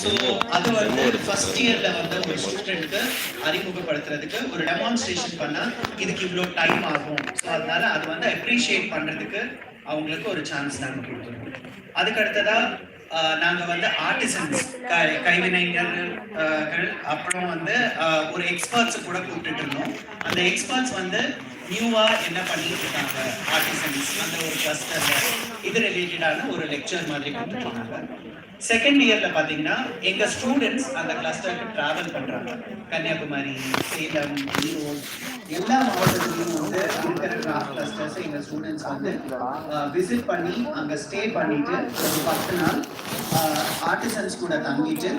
So அது வந்து first இயர்ல வந்து ஒரு ஸ்டூடெண்ட்க்கு அறிமுகப்படுத்துறதுக்கு ஒரு டெமான்ஸ்ட்ரேஷன் பண்ணா இதுக்கு இவ்வளோ டைம் ஆகும். ஸோ அதனால அது வந்து அப்ரிஷியேட் பண்றதுக்கு அவங்களுக்கு ஒரு சான்ஸ் நாங்கள் கொடுத்துருவோம் அதுக்கு அடுத்ததா நாங்க வந்து ஆர்டிசன்ஸ் கைவினைஞர்கள் அப்புறம் வந்து ஒரு எக்ஸ்பர்ட்ஸ் கூட கூப்பிட்டுட்டு இருந்தோம். அந்த எக்ஸ்பர்ட்ஸ் வந்து நியூவா என்ன பண்ணிட்டு இருக்காங்க? ஆர்டிசன்ஸ் அந்த ஒரு கிளஸ்டர்ல இது ரிலேட்டடான ஒரு லெக்சர் மாதிரி கொடுத்துருக்காங்க செகண்ட் இயர்ல பாத்தீங்கன்னா எங்க ஸ்டூடெண்ட்ஸ் அந்த கிளஸ்டருக்கு டிராவல் பண்றாங்க. கன்னியாகுமரி சேலம் ஈரோடு எல்லா மாவட்டத்திலையும் வந்து இருக்கிற கிராஃப்ட் கிளஸ்டர்ஸ் எங்க ஸ்டூடெண்ட்ஸ் வந்து விசிட் பண்ணி அங்க ஸ்டே பண்ணிட்டு ஒரு பத்து நாள் ஆர்டிசன்ஸ் கூட தங்கிட்டு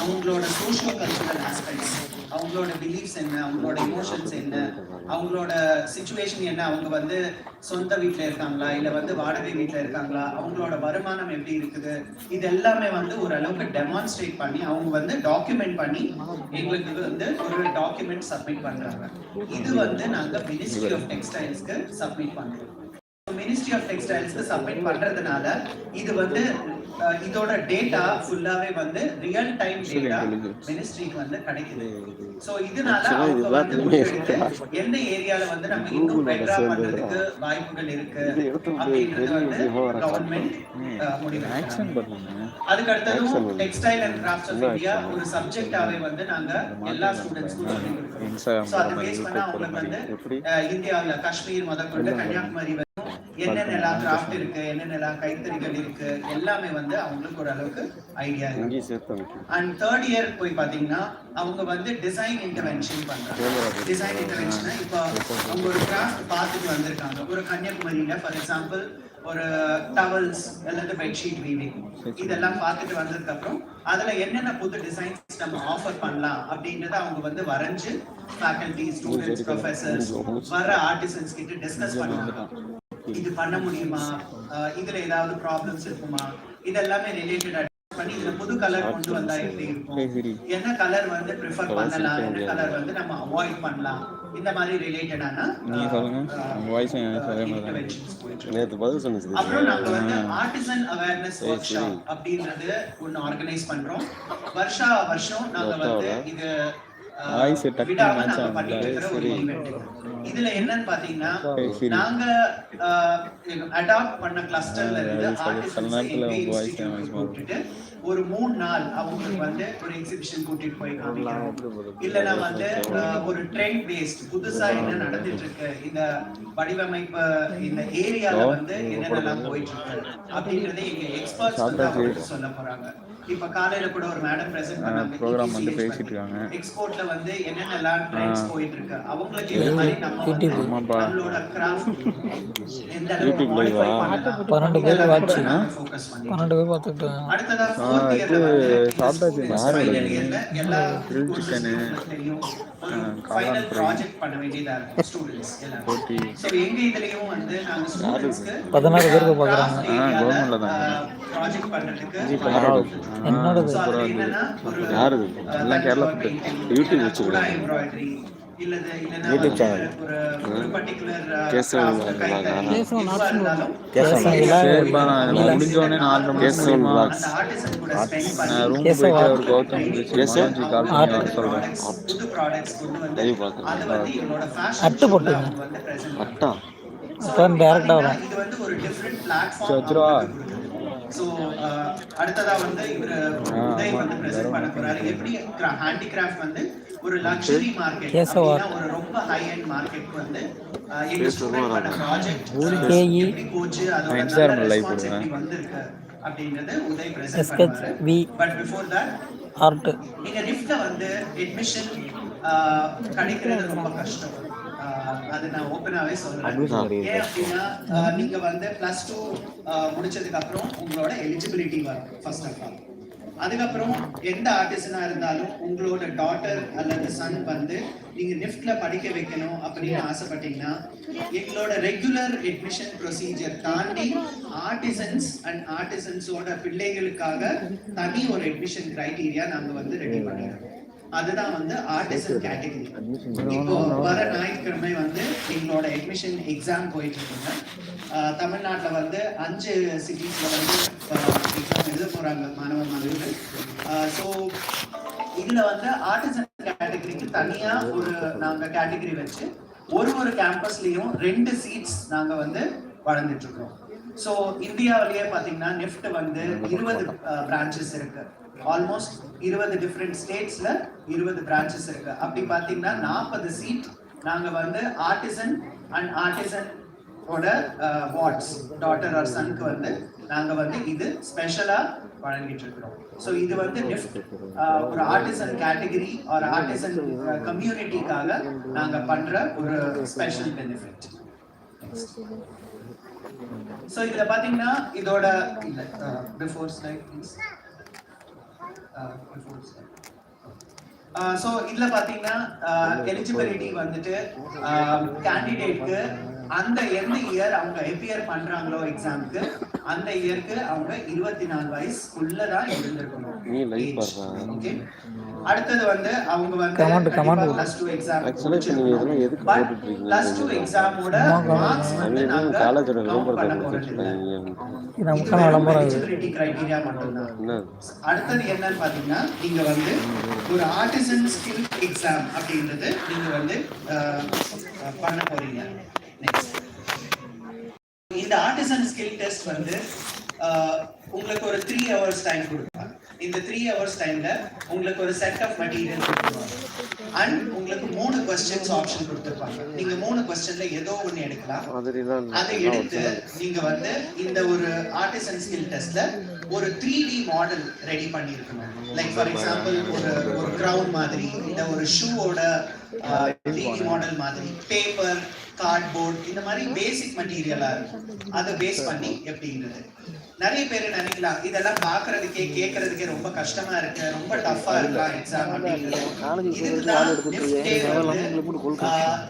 அவங்களோட சோஷியோ கல்ச்சுரல் ஆஸ்பெக்ட்ஸ் அவங்களோட பிலீஃப்ஸ் என்ன அவங்களோட இமோஷன்ஸ் என்ன அவங்களோட சுச்சுவேஷன் என்ன அவங்க வந்து சொந்த வீட்டில் இருக்காங்களா இல்லை வந்து வாடகை வீட்டில் இருக்காங்களா அவங்களோட வருமானம் எப்படி இருக்குது இது எல்லாமே வந்து ஓரளவுக்கு டெமான்ஸ்ட்ரேட் பண்ணி அவங்க வந்து டாக்குமெண்ட் பண்ணி எங்களுக்கு வந்து ஒரு டாக்குமெண்ட் சப்மிட் பண்ணுறாங்க இது வந்து நாங்கள் மினிஸ்ட்ரி ஆஃப் டெக்ஸ்டைல்ஸ்க்கு சப்மிட் பண்ணுறோம் மினிஸ்ட்ரி ஆஃப் டெக்ஸ்டைல்ஸ்க்கு சப்மிட் பண்றதுனால இது வந்து இதோட டேட்டா ஃபுல்லாவே வந்து ரியல் டைம் டேட்டா மினிஸ்ட்ரிக்கு வந்து கிடைக்குது. சோ இதனால அவங்க வந்து எந்த ஏரியால வந்து நம்ம இன்னும் பெட்டரா பண்றதுக்கு வாய்ப்புகள் இருக்கு அப்படின்றது வந்து கவர்மெண்ட் முடிவு அதுக்கு அடுத்ததும் textile and crafts of India ஒரு சப்ஜெக்டாவே வந்து நாங்க எல்லா ஸ்டூடெண்ட்ஸ்க்கும் சொல்லி கொடுக்கிறோம் ஸோ அதை பேஸ் பண்ணா அவங்களுக்கு வந்து இந்தியாவுல காஷ்மீர் முதற்கொண்டு கன்னியாகுமரி என்னென்னலாம் கிராஃப்ட் இருக்கு என்னென்னலாம் கைத்தறிகள் இருக்கு எல்லாமே வந்து அவங்களுக்கு ஒரு அளவுக்கு ஐடியா இருக்கு அண்ட் தேர்ட் இயர் போய் பாத்தீங்கன்னா அவங்க வந்து டிசைன் இன்டர்வென்ஷன் பண்றாங்க. டிசைன் இன்டர்வென்ஷன் இப்போ அவங்க ஒரு கிராஃப்ட் பார்த்துட்டு வந்திருக்காங்க. ஒரு கன்னியாகுமரியில ஃபார் எக்ஸாம்பிள் ஒரு டவல்ஸ் அல்லது பெட்ஷீட் வீவிங் இதெல்லாம் பார்த்துட்டு வந்ததுக்கு அப்புறம் அதுல என்னென்ன புது டிசைன்ஸ் நம்ம ஆஃபர் பண்ணலாம் அப்படின்றத அவங்க வந்து வரைஞ்சு ஃபேக்கல்டி ஸ்டூடெண்ட்ஸ் ப்ரொஃபசர்ஸ் வர ஆர்டிசன்ஸ் கிட்ட டிஸ்கஸ் பண்ணுவாங்க. இது பண்ண முடியுமா? இதுல ஏதாவது ப்ராப்ளம்ஸ் இருக்குமா? இதெல்லாமே ரிலேட்டட் பண்ணி இதுல புது கலர் கொண்டு வந்தா எப்படி இருக்கும்? என்ன கலர் வந்து ப்ரிஃபர் பண்ணலாம்? என்ன கலர் வந்து நம்ம அவாய்ட் பண்ணலாம்? இந்த மாதிரி ரிலேட்டடான நீங்க சொல்லுங்க. அப்புறம் நாங்க வந்து ஆர்டிசன் அவேர்னஸ் ஒர்க் ஷாப் அப்படின்றது ஒன்னு ஆர்கனைஸ் பண்றோம். வருஷா வருஷம் நாங்க வந்து இது விடாம match நாங்க ஆகல. சரி. இதுல என்னன்னு பாத்தீங்கன்னா. நாங்க அடாப்ட் பண்ண கிளஸ்டர்ல இருந்து ஆர்டிஸ்ட் ஒரு மூணு நாள் அவங்களுக்கு வந்து ஒரு எக்ஸிபிஷன் கூட்டிட்டு போய் காமிக்கிறோம் இல்லனா வந்து ஒரு ட்ரெண்ட் பேஸ்ட் புதுசா என்ன நடந்துட்டு இருக்கு இந்த வடிவமைப்பு இந்த ஏரியால வந்து என்னென்னலாம் போயிட்டு இருக்கு அப்படிங்கறதை எங்க எக்ஸ்பர்ட்ஸ் வந்து சொல்ல போறாங்க. இப்ப காலையில கூட ஒரு மேடம் பிரசன்ட் பண்ணாங்க program வந்து பேசிட்டு இருக்காங்க. எக்ஸ்போர்ட்ல வந்து என்னென்னலாம் ட்ரெண்ட்ஸ் போயிட்டு இருக்கு அவங்களுக்கு இந்த மாதிரி நம்ம வந்து. நம்மளோட கிராஃப்ட் எந்த அளவுக்கு? பண்ணலாம் பன்னெண்டு பேர் பண்ணி பன்னெண்டு பேர் பார்த்துட்டு அடுத்ததா ஆ, fourth year ல இது வந்து இந்த சாப்பிட்டாச்சு. ல எல்லா final காளான் fry. project பண்ண வேண்டியதா students எல்லாரும். போட்டி. So, எங்க இதுலயும் வந்து நாங்க studentsக்கு பதினாறு பேருக்கு பார்க்கறாங்க. craft ஆ, area ல, government ல தான். project பண்றதுக்கு என்னோடது? ஆ, எல்லாம் கேரளா இல்லைன்னா வச்சுக்கிறாங்க. கூட embroidery, இல்லது இல்லைன்னா YouTube வந்து channel. ஒரு ஒரு particular, ஆ, கேசவன் craft, vlog. கைத்தறி, கேசவன் எதுவா இருந்தாலும் கேசவன் சரிப்பா நான் முடிஞ்ச உடனே நாலரை மணிக்கு கேசவன் முடியுமா vlogs. அந்த artisan கூட spend பண்ணி நான் ரூம் கேசவா? போயிட்டு ஒரு கௌதம் கேசவா? கால் பண்ணி வந்து Live பார்க்கறேன். அட்டு போட்டுங்க. அட்டா அப்போ டேரக்டாக வரும் இது வந்து ஒரு டிஃபரெண்ட் பிளாட்ஃபார்ம் சரி, வச்சிருவா? ஸோ அடுத்ததா வந்து இவர் உதய் வந்து பிரசன்ட் பண்ண போறாரு. எப்படி ஹேண்டிகிராஃப்ட் வந்து ஒரு லக்ஸரி மார்க்கெட் ஒரு ரொம்ப ஹை எண்ட் மார்க்கெட் வந்து அப்படின்றது உதய் பிரசன்ட் பண்ணுவாரு. பட் பிஃபோர் தட் ஆர்ட்டு நீங்க லிஃப்ட்ல வந்து அட்மிஷன் கிடைக்கிறது ரொம்ப கஷ்டம். அது நான் ஓப்பனாவே சொல்றேன். ஏன் அப்படின்னா நீங்க வந்து பிளஸ் டூ முடிச்சதுக்கு அப்புறம் உங்களோட எலிஜிபிலிட்டி வரும் ஃபர்ஸ்ட் ஆஃப் ஆல் அதுக்கப்புறம் எந்த ஆர்டிஸ்டனா இருந்தாலும் உங்களோட டாட்டர் அல்லது சன் வந்து நீங்க லிஃப்ட்ல படிக்க வைக்கணும் அப்படின்னு ஆசைப்பட்டீங்கன்னா எங்களோட ரெகுலர் அட்மிஷன் ப்ரொசீஜர் தாண்டி ஆர்டிசன்ஸ் அண்ட் ஆர்டிசன்ஸோட பிள்ளைகளுக்காக தனி ஒரு அட்மிஷன் கிரைட்டீரியா நாங்க வந்து ரெடி பண்ணிருக்கோம் அதுதான் வந்து ஆர்டிசன் கேட்டகரி இப்போ வர ஞாயிற்றுக்கிழமை வந்து எங்களோட அட்மிஷன் எக்ஸாம் போயிட்டு இருக்குங்க தமிழ்நாட்டுல வந்து அஞ்சு சிட்டிஸ்ல வந்து எக்ஸாம் எழுத போறாங்க மாணவ மாணவிகள். ஸோ இதுல வந்து ஆர்டிசன் கேட்டகரிக்கு தனியா ஒரு நாங்க கேட்டகரி வச்சு ஒரு ஒரு கேம்பஸ்லயும் ரெண்டு சீட்ஸ் நாங்க வந்து வழங்கிட்டு இருக்கோம் ஸோ இந்தியாவிலேயே பாத்தீங்கன்னா நிஃப்ட் வந்து இருபது பிரான்ச்சஸ் இருக்கு. ஆல்மோஸ்ட் இருபது டிஃப்ரெண்ட் ஸ்டேட்ஸ்ல இருபது பிரான்ச்சஸ் இருக்கு. அப்படி பாத்தீங்கன்னா நாற்பது சீட் நாங்க வந்து ஆர்டிசன் அண்ட் ஆர்டிசன் ஓட வாட்ஸ் டாட்டர் ஆர் சனுக்கு வந்து நாங்க வந்து இது ஸ்பெஷலா வழங்கிட்டு இருக்கிறோம். ஸோ இது வந்து நிஃப்ட் ஒரு ஆர்டிசன் கேட்டகரி ஒரு ஆர்டிசன் கம்யூனிட்டிக்காக நாங்க பண்ற ஒரு ஸ்பெஷல் பெனிஃபிட் ஸோ இதுல பாத்தீங்கன்னா இதோட பிஃபோர் ஸ்லைட் ப்ளீஸ் ஸோ இதுல பாத்தீங்கன்னா எலிஜிபிலிட்டி வந்துட்டு கேண்டிடேட்க்கு அந்த எந்த இயர் அவங்க எப்பியர் பண்றாங்களோ எக்ஸாம்க்கு அந்த இயருக்கு அவங்க இருபத்தி நாலு வயசுக்குள்ள தான் இருந்திருக்கணும். ஓகே அடுத்தது வந்து அவங்க வந்து. பிளஸ் டூ எக்ஸாம் Actually, இப்ப நீங்க இதெல்லாம் எதுக்கு போட்டுட்டு இருக்கீங்க? பிளஸ் டூ எக்ஸாமோட மார்க்ஸ் வந்து நாங்க பண்ண விளம்பரத்தை போறது எலிஜிபிலிட்டி கிரைட்டீரியா மட்டும்தான். அடுத்தது என்னன்னு பாத்தீங்கன்னா நீங்க வந்து ஒரு ஆர்டிசன் ஸ்கில் எக்ஸாம் அப்படின்றது நீங்க வந்து பண்ண போறீங்க. இந்த ஆர்டிசன் ஸ்கில் டெஸ்ட் வந்து உங்களுக்கு ஒரு த்ரீ ஹவர்ஸ் டைம் கொடுப்பாங்க. இந்த த்ரீ ஹவர்ஸ் டைம்ல உங்களுக்கு ஒரு செட் ஆஃப் மெட்டீரியல் கொடுத்துருவாங்க அண்ட் உங்களுக்கு மூணு கொஸ்டின்ஸ் ஆப்ஷன் கொடுத்துருப்பாங்க. நீங்க மூணு கொஸ்டின்ல ஏதோ ஒண்ணு எடுக்கலாம். அதை எடுத்து நீங்க வந்து இந்த ஒரு ஆர்டிசன் ஸ்கில் டெஸ்ட்ல ஒரு த்ரீ டி மாடல் ரெடி பண்ணிருக்கணும். லைக் ஃபார் எக்ஸாம்பிள் ஒரு ஒரு கிரவுண்ட் மாதிரி இல்ல ஒரு ஷூவோட த்ரீ டி மாடல் மாதிரி பேப்பர் கார்ட்போர்ட் இந்த மாதிரி பேசிக் மெட்டீரியலா இருக்கும். அதை பேஸ் பண்ணி எப்படின்றது நிறைய பேர் நினைக்கலாம் இதெல்லாம் பாக்குறதுக்கே கேட்கறதுக்கே ரொம்ப கஷ்டமா இருக்கு ரொம்ப டஃபா இருக்கலாம் exam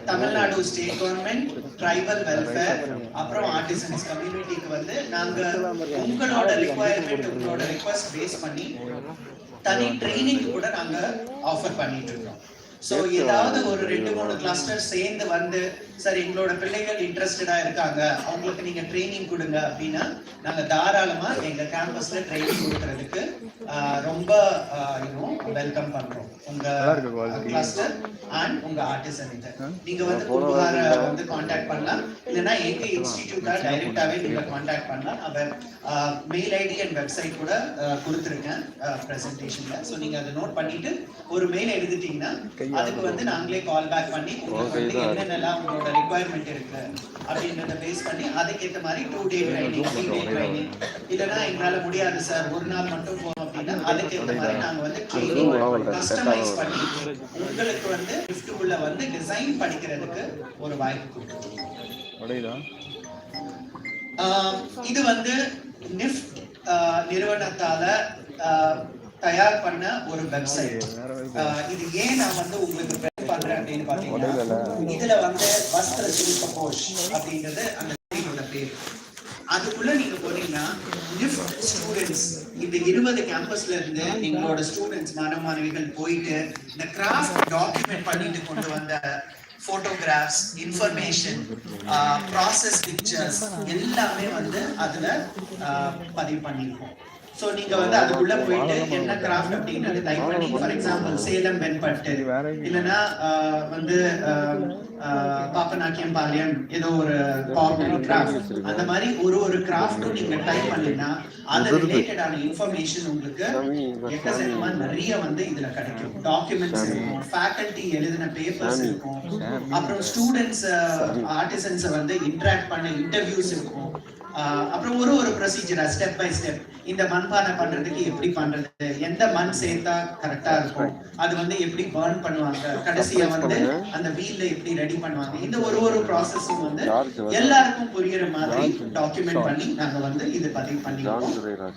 Tamil Nadu state government tribal welfare அப்புறம் ஆர்டிசன்ஸ் கம்யூனிட்டிக்கு வந்து நாங்க உங்களோட ரிக்குவயர்மெண்ட் உங்களோட ரிக்வஸ்ட் பேஸ் பண்ணி தனி ட்ரைனிங் கூட நாங்க ஆஃபர் பண்ணிட்டு இருக்கோம். சோ ஏதாவது ஒரு ரெண்டு மூணு கிளஸ்டர் சேர்ந்து வந்து சார் எங்களோட பிள்ளைகள் இன்ட்ரெஸ்டடா இருக்காங்க. அவங்களுக்கு நீங்க ட்ரைனிங் கொடுங்க அப்படின்னா நாங்க தாராளமா எங்க கேம்பஸ்ல ட்ரைனிங் கொடுக்கறதுக்கு ரொம்ப வெல்கம் பண்றோம். உங்க கிளஸ்டர் அண்ட் உங்க ஆர்டிசன் இது நீங்க வந்து பூம்புகார வந்து காண்டாக்ட் பண்ணலாம். இல்லைன்னா எங்க இன்ஸ்டிடியூட்டா டைரக்டாவே நீங்க காண்டாக்ட் பண்ணலாம். அவர் மெயில் ஐடி அண்ட் வெப்சைட் கூட கொடுத்திருக்கேன் பிரசன்டேஷன்ல ஸோ நீங்க அதை நோட் பண்ணிட்டு ஒரு மெயில் எழுதிட்டீங்கன்னா அதுக்கு வந்து நாங்களே கால் பேக் பண்ணி உங்களுக்கு வந்து என்னென்னலாம் உங்களோட ரிக்குவயர்மெண்ட் இருக்கு அப்படின்றத பேஸ் பண்ணி அதுக்கேற்ற மாதிரி two day training three day training இல்லைன்னா எங்களால முடியாது சார் ஒரு நாள் மட்டும் போகும் அப்படின்னா அதுக்கேற்ற மாதிரி நாங்க வந்து ட்ரைனிங் கஸ்டமைஸ் பண்ணி உங்களுக்கு வந்து கிஃப்ட்டுக்குள்ள வந்து டிசைன் படிக்கிறதுக்கு ஒரு வாய்ப்பு ஆஹ் இது வந்து நிஃப்ட் நிறுவனத்தால தயார் பண்ண ஒரு வெப்சைட் இது ஏன் நான் வந்து உங்களுக்கு present பண்றேன் அப்படின்னு பாத்தீங்கன்னா இதுல வந்து வஸ்திர சில்ப கோஷ் அப்படிங்கிறது அந்த பேர். அதுக்குள்ள நீங்க போனீங்கன்னா நிஃப்ட் ஸ்டூடெண்ட்ஸ் இந்த இருபது கேம்பஸ்ல இருந்து எங்களோட ஸ்டூடெண்ட்ஸ் மாணவ மாணவிகள் போயிட்டு இந்த கிராஃப்ட் டாக்குமெண்ட் பண்ணிட்டு கொண்டு வந்த போட்டோகிராஃப்ஸ் இன்ஃபர்மேஷன் ப்ராசஸ் பிக்சர்ஸ் எல்லாமே வந்து அதுல பதிவு பண்ணியிருக்கோம். சோ நீங்க வந்து அதுக்குள்ள போயிட்டு என்ன கிராஃப்ட் அப்படின்னு டைப் பண்ணி ஃபார் எக்ஸாம்பிள் சேலம் வெண்பட்டு. இல்லைன்னா வந்து பாப்பநாக்கியம் பாளையம் ஏதோ ஒரு கார்பரேட் கிராஃப்ட் அந்த மாதிரி ஒரு ஒரு கிராஃப்டும் நீங்க டைப் பண்ணீங்கன்னா அது ரிலேட்டடான இன்ஃபர்மேஷன் உங்களுக்கு எக்கச்சக்கமா நிறைய வந்து இதுல கிடைக்கும். டாக்குமெண்ட்ஸ் இருக்கும் ஃபேக்கல்டி எழுதின பேப்பர்ஸ் இருக்கும். அப்புறம் ஸ்டூடெண்ட்ஸ் ஆர்டிசன்ஸ் வந்து இன்டராக்ட் பண்ண இன்டர்வியூஸ் இருக்கும். அப்புறம் ஒரு ஒரு ப்ரொசீஜரா ஸ்டெப் பை ஸ்டெப் இந்த மண்பானை பண்றதுக்கு எப்படி பண்றது? எந்த மண் சேர்த்தா கரெக்டா இருக்கும்? அது வந்து எப்படி பர்ன் பண்ணுவாங்க? கடைசியா வந்து அந்த வீல்ல எப்படி ரெடி பண்ணுவாங்க? இந்த ஒரு ஒரு ப்ராசஸும் வந்து எல்லாருக்கும் புரியுற மாதிரி டாக்குமெண்ட் பண்ணி நாங்க வந்து இது பதிவு பண்ணிருக்கோம்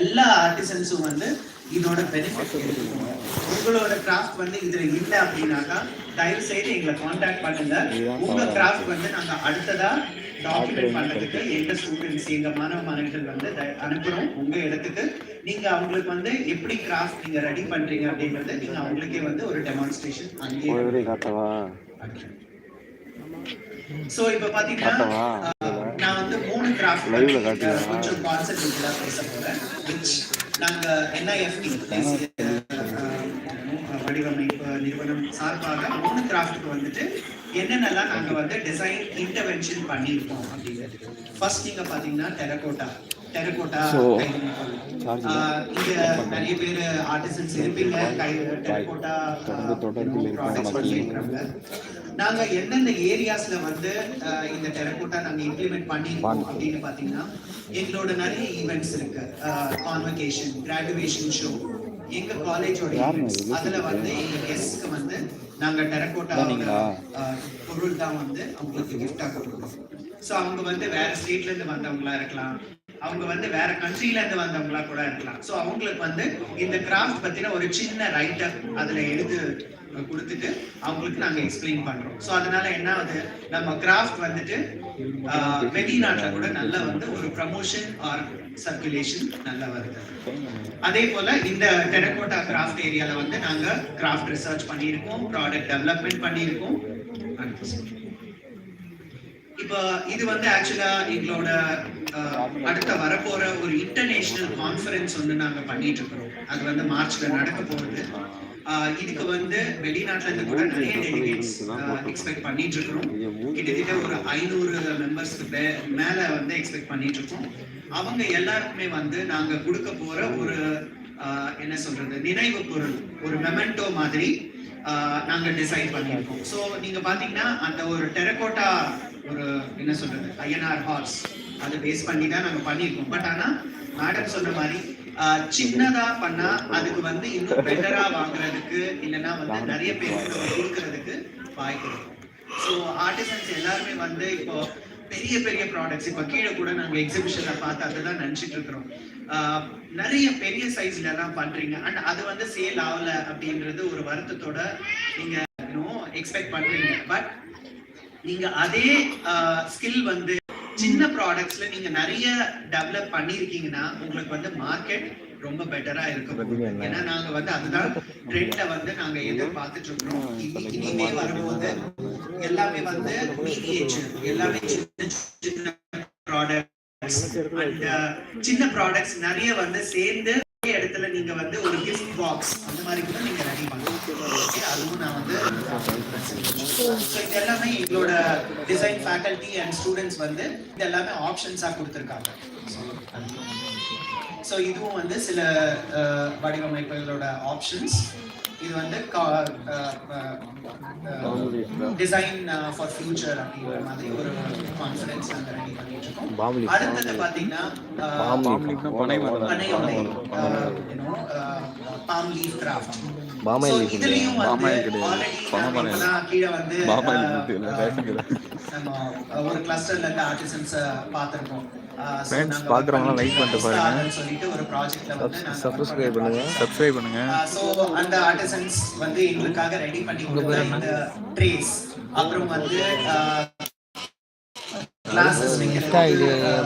எல்லா ஆர்டிசன்ஸும் வந்து இதோட பெனிஃபிட் எடுத்துக்கோங்க. உங்களோட கிராஃப்ட் வந்து இதுல இல்ல அப்படின்னாக்கா தயவு செய்து எங்களை காண்டாக்ட் பண்ணுங்க. உங்க கிராஃப்ட் வந்து நாங்க அடுத்ததா டாக்குமெண்ட் பண்றதுக்கு ஸ்டூடெண்ட்ஸ் எங்க மாணவ மாணவிகள் வந்து அனுப்புறோம் உங்க இடத்துக்கு நீங்க அவங்களுக்கு வந்து எப்படி கிராஃப்ட் நீங்க ரெடி பண்றீங்க அப்படிங்கறத நீங்க அவங்களுக்கே வந்து ஒரு டெமான்ஸ்ட்ரேஷன் அங்கேயே காட்டவா? சோ இப்ப பாத்தீங்கன்னா நான் வந்து கிராஃப்ட் ல காட்டுறியா? கொஞ்சம் கான்செப்ட் பேச போறேன். நாங்க என்ஐஎஃப்டி வடிவமைப்பு நிறுவனம் சார்பாக மூணு கிராஃப்ட்க்கு வந்துட்டு என்னென்னலாம் நாங்க வந்து டிசைன் இன்டர்வென்ஷன் பண்ணியிருக்கோம் அப்படிங்கிறது ஃபர்ஸ்ட் நீங்க பாத்தீங்கன்னா டெரகோட்டா டெரகோட்டா இங்க நிறைய பேர் ஆர்டிசன்ஸ் இருப்பீங்க. டெரகோட்டா. நாங்க எந்தெந்த ஏரியாஸ்ல வந்து இந்த டெரகோட்டா நாங்க இம்ப்ளிமெண்ட் பண்ணிருக்கோம் அப்படின்னு பாத்தீங்கன்னா எங்களோட நிறைய ஈவெண்ட்ஸ் இருக்கு. கான்வகேஷன் கிராஜுவேஷன் ஷோ எங்க காலேஜோட அதுல வந்து எங்க கெஸ்ட்க்கு வந்து நாங்க டெரகோட்டா பொருள் தான் வந்து அவங்களுக்கு கிஃப்டா கொடுக்குறோம் சோ அவங்க வந்து வேற ஸ்டேட்ல இருந்து வந்தவங்களா இருக்கலாம். அவங்க வந்து வேற கண்ட்ரில இருந்து வந்தவங்களா கூட இருக்கலாம். சோ அவங்களுக்கு வந்து இந்த கிராஃப்ட் பத்தின ஒரு சின்ன ரைட்டர் அதுல எழுது கொடுத்துட்டு அவங்களுக்கு நாங்க எக்ஸ்பிளைன் பண்றோம். சோ அதனால என்ன ஆகுது? நம்ம கிராஃப்ட் வந்துட்டு வெளிநாட்டுல கூட நல்லா வந்து ஒரு ப்ரமோஷன் ஆர் சர்க்குலேஷன் நல்லா வருது. அதே போல இந்த டெரகோட்டா கிராஃப்ட் ஏரியால வந்து நாங்க கிராஃப்ட் ரிசர்ச் பண்ணியிருக்கோம் ப்ராடக்ட் டெவலப்மெண்ட் பண்ணியிருக்கோம். இப்போ இது வந்து ஆக்சுவலா எங்களோட அடுத்த வரப்போற ஒரு இன்டர்நேஷனல் கான்ஃபரன்ஸ் வந்து நாங்க பண்ணிட்டு இருக்கிறோம். அது வந்து மார்ச்ல நடக்க போகுது. இதுக்கு வந்து வெளிநாட்டுல இருந்து கூட நிறைய டெலிகேட்ஸ் எக்ஸ்பெக்ட் பண்ணிட்டு இருக்கிறோம் கிட்டத்தட்ட ஒரு ஐநூறு மெம்பர்ஸ்க்கு மேல வந்து எக்ஸ்பெக்ட் பண்ணிட்டு இருக்கோம் அவங்க எல்லாருக்குமே வந்து நாங்க கொடுக்க போற ஒரு என்ன சொல்றது நினைவு பொருள் ஒரு மெமெண்டோ மாதிரி நாங்க டிசைன் பண்ணியிருக்கோம் ஸோ நீங்க பாத்தீங்கன்னா அந்த ஒரு டெரகோட்டா ஒரு என்ன சொல்றது ஐஎன்ஆர் ஹார்ஸ் அதை பேஸ் பண்ணி தான் நாங்க பண்ணியிருக்கோம் பட் ஆனா மேடம் சொன்ன மாதிரி சின்னதா பண்ணா அதுக்கு வந்து இன்னும் பெட்டரா வாங்குறதுக்கு இல்லைன்னா வந்து நிறைய பேருக்கு கொடுக்கறதுக்கு வாய்ப்பு இருக்கும் ஸோ ஆர்டிசன்ஸ் எல்லாருமே வந்து இப்போ பெரிய பெரிய ப்ராடக்ட்ஸ் இப்போ கீழே கூட நாங்க எக்ஸிபிஷன்ல பார்த்து அதுதான் நினைச்சிட்டு இருக்கிறோம். ஆஹ் நிறைய பெரிய சைஸ்ல எல்லாம் பண்றீங்க. அண்ட் அது வந்து சேல் ஆகல அப்படின்றது ஒரு வருத்தத்தோட நீங்க எக்ஸ்பெக்ட் பண்றீங்க. பட் நீங்க அதே ஸ்கில் வந்து சின்ன ப்ராடக்ட்ஸ்ல நீங்க நிறைய டெவலப் பண்ணிருக்கீங்கன்னா உங்களுக்கு வந்து மார்க்கெட் ரொம்ப பெட்டரா இருக்கும். ஏன்னா நாங்க வந்து அதுதான் ட்ரெண்ட வந்து நாங்க எதிர்பார்த்துட்டு இருக்கிறோம். இனி- இனிமே வரும்போது எல்லாமே வந்து மீடியேச்சர் எல்லாமே சின்ன சின்ன ப்ராடக்ட்ஸ் அண்ட் சின்ன ப்ராடக்ட்ஸ் நிறைய வந்து சேர்ந்து நீங்க வந்து ஒரு கிஃப்ட் பாக்ஸ் அந்த மாதிரி கூட நீங்க ரெடி பண்ணலாம். அதுவும் நான் வந்து ஸோ இது எல்லாமே எங்களோட டிசைன் ஃபேக்கல்டி அண்ட் ஸ்டூடெண்ட்ஸ் வந்து இது எல்லாமே ஆப்ஷன்ஸா கொடுத்துருக்காங்க. ஸோ இதுவும் வந்து சில வடிவமைப்புகளோட ஆப்ஷன்ஸ் இது வந்து டிசைன் ஃபார் ஃபியூச்சர் அப்படிங்கிற மாதிரி ஒரு கான்ஃபரன்ஸ் நாங்க ரெடி பண்ணிட்டு இருக்கோம் அடுத்தது பாத்தீங்கன்னா பனை ஓலை பாம் லீஃப் கிராஃப்ட் பாமாயில் இதுலயும் வந்து பாமாயில். இப்பதான் கீழே வந்து நம்ம ஒரு கிளஸ்டர்ல இருக்க ஆர்டிசன்ஸ் பார்த்திருப்போம் அஹ், so Friends, நாங்க பார்க்கறவங்க like பண்ணிட்டு பாருங்க. சப்ஸ்கிரைப் பண்ணுங்க. சப்ஸ்கிரைப் பண்ணுங்க. ஸோ அந்த ஆர்டிசன்ஸ் வந்து எங்களுக்காக ரெடி பண்ணி கொடுத்த இந்த ட்ரேஸ் அப்புறம் வந்து கிளாஸஸ்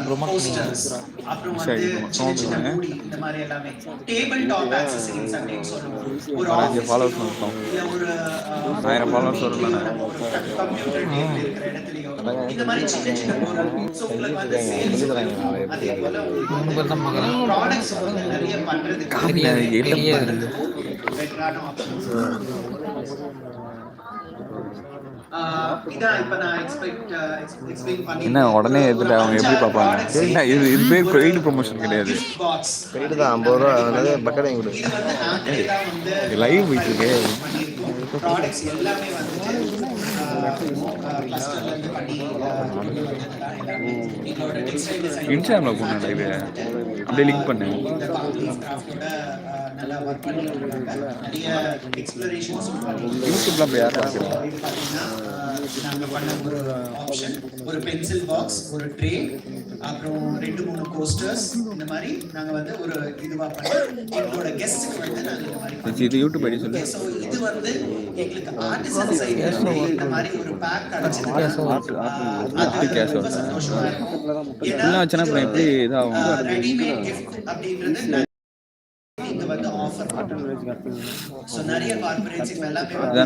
promote போஸ்டர்ஸ் அப்புறம் வந்து சின்ன சின்ன. மூடி இந்த மாதிரி எல்லாமே. டேபிள் டாப் ஆக்சசரிஸ் அப்படின்னு சொல்லுவோம். ஒரு ஆயிரம் ஆஃபீஸ் followers இருக்கோம். இல்ல ஒரு அஹ், ஆயிரம் ஒரு followers meeting வரல. ல, ஒரு கம்ப்யூட்டர் டேபிள் இருக்கிற இடத்துலயோ இந்த மாதிரி சின்ன சின்ன பொருள். ஸோ உங்களுக்கு வந்து சேல்ஸ் அதே போல மூணு பேர் தான் பார்க்குறேன் ப்ராடக்ட்ஸ் வந்து நிறைய பண்றதுக்கு பெரிய பெரிய ஆப்ஷன்ஸ் இதான் இப்ப நான் எக்ஸ்பெக்ட் எக்ஸ்பிளைன் பண்ணி என்ன உடனே இதுல அவங்க எப்படி பார்ப்பாங்க? இல்ல, இது இது பேர் பெய்டு ப்ரொமோஷன் கிடையாது. பெய்டு தான் ஐம்பது ரூபா அதாவது பக்கெட் வாங்கி கொடு இது வந்து நாங்களே தான் வந்து லைவ் போயிட்டு இருக்கு. ஒர்க் பண்ணிட்டு இருக்காங்க நிறைய எக்ஸ்ப்ளரேஷன்ஸ் பண்ணிட்டு யூடியூப்ல அப்படி யார் பார்க்குறேன் இது பாத்தீங்கன்னா ஆஹ், நாங்க பண்ண ஒரு ஆப்ஷன் ஒரு பென்சில் பாக்ஸ் ஒரு ட்ரே அப்புறம் ரெண்டு மூணு கோஸ்டர்ஸ் இந்த மாதிரி நாங்க வந்து ஒரு இதுவா பண்ணி எங்களோட கெஸ்ட்டுக்கு வந்து நாங்க இந்த மாதிரி இது யூடியூப் ஐடி சொல்லு. Okay, so இது வந்து எங்களுக்கு ஆர்டிசன் சைடுல இந்த மாதிரி ஒரு பேக் ஆர்ட் கேஷ் ரொம்ப சந்தோஷமா இருக்கும். எல்லாம் வச்சனா அப்புறம் எப்படி இதாகும்? ரெடிமேட் கிஃப்ட் அப்படின்றது இங்க வந்து ஆஃபர் சோ நிறைய கார்ப்பரேட்ஸ் எல்லாமே வந்து